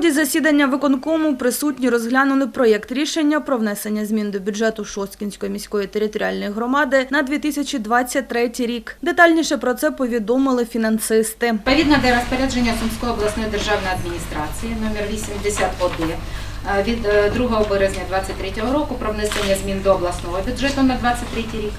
ході засідання виконкому присутні розглянули проєкт рішення про внесення змін до бюджету Шосткінської міської територіальної громади на 2023 рік. Детальніше про це повідомили фінансисти. Відповідно до розпорядження Сумської обласної державної адміністрації номер 81 е, від е, 2 березня 2023 року про внесення змін до обласного бюджету на 2023 рік.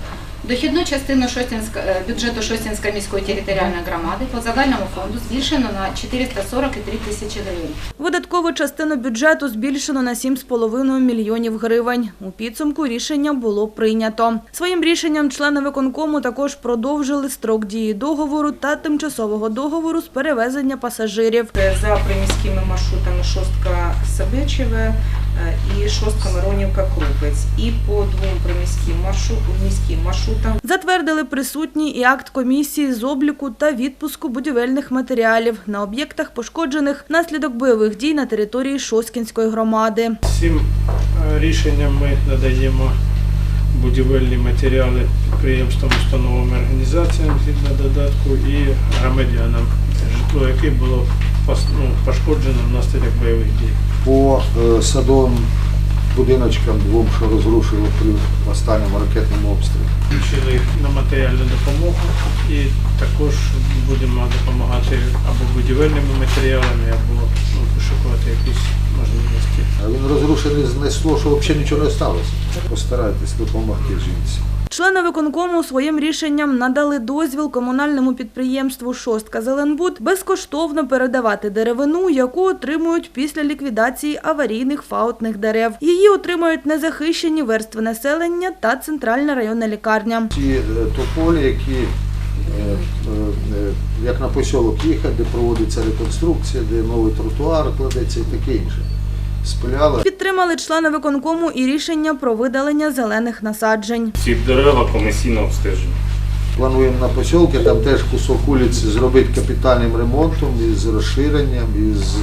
Дохідну частину Шостінська- е, бюджету Шостінської міської територіальної громади по загальному фонду збільшено на 443 тисячі гривень. Видаткову частину бюджету збільшено на 7,5 мільйонів гривень. У підсумку рішення було прийнято. Своїм рішенням члени виконкому також продовжили строк дії договору та тимчасового договору з перевезення пасажирів. За приміськими маршрутами шостка Сабечеве е, і шостка Миронівка Крупець. І по двом приміським маршрут, міським маршрутам Затвердили присутні і акт комісії з обліку та відпуску будівельних матеріалів на об'єктах, пошкоджених внаслідок бойових дій на території Шоскінської громади. Цим е, рішенням ми надаємо будівельні матеріали підприємствам, установам і організаціям згідно додатку і громадянам, житло яке було ну, пошкоджено внаслідок бойових дій. По е, садовим будиночкам двом, що розрушили при останньому ракетному обстрілі. Включили їх на матеріальну допомогу і також будемо допомагати або будівельними матеріалами, або ну, пошукувати якісь можливості. А він розрушений знесло, що взагалі нічого не сталося. Постарайтесь допомогти жінці. Члени виконкому своїм рішенням надали дозвіл комунальному підприємству «Шостка Зеленбуд» безкоштовно передавати деревину, яку отримують після ліквідації аварійних фаутних дерев. Її отримають незахищені верстви населення та центральна районна лікарня. Ті е, тополі, які е, е, як на посілок їхати, де проводиться реконструкція, де новий тротуар кладеться і таке інше. Спиляли. Підтримали члени виконкому і рішення про видалення зелених насаджень. Ці дерева комісійно обстежені. Плануємо на посілки, там теж кусок вулиці зробити капітальним ремонтом із розширенням, із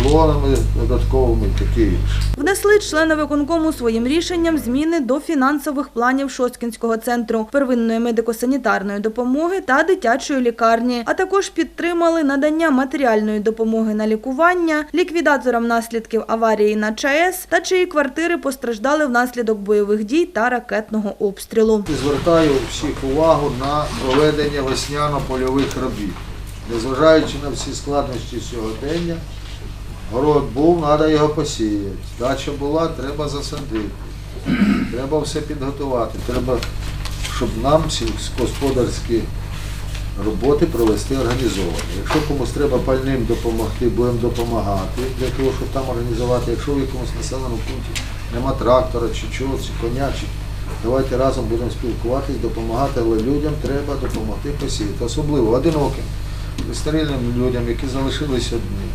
уклонами додатковими і таке інше. Внесли члени виконкому своїм рішенням зміни до фінансових планів Шосткінського центру первинної медико-санітарної допомоги та дитячої лікарні, а також підтримали надання матеріальної допомоги на лікування ліквідаторам наслідків аварії на ЧАЕС та чиї квартири постраждали внаслідок бойових дій та ракетного обстрілу. Звертаю всіх увагу на проведення весняно-польових робіт. Незважаючи на всі складнощі сьогодення, город був, треба його посіяти. Дача була, треба засадити. Треба все підготувати. Треба, щоб нам сільськогосподарські роботи провести організовано. Якщо комусь треба пальним допомогти, будемо допомагати для того, щоб там організувати. Якщо в якомусь населеному пункті нема трактора чи чого, чи коня, чи давайте разом будемо спілкуватись, допомагати, але людям треба допомогти посіяти. Особливо одиноким, стерильним людям, які залишились одні.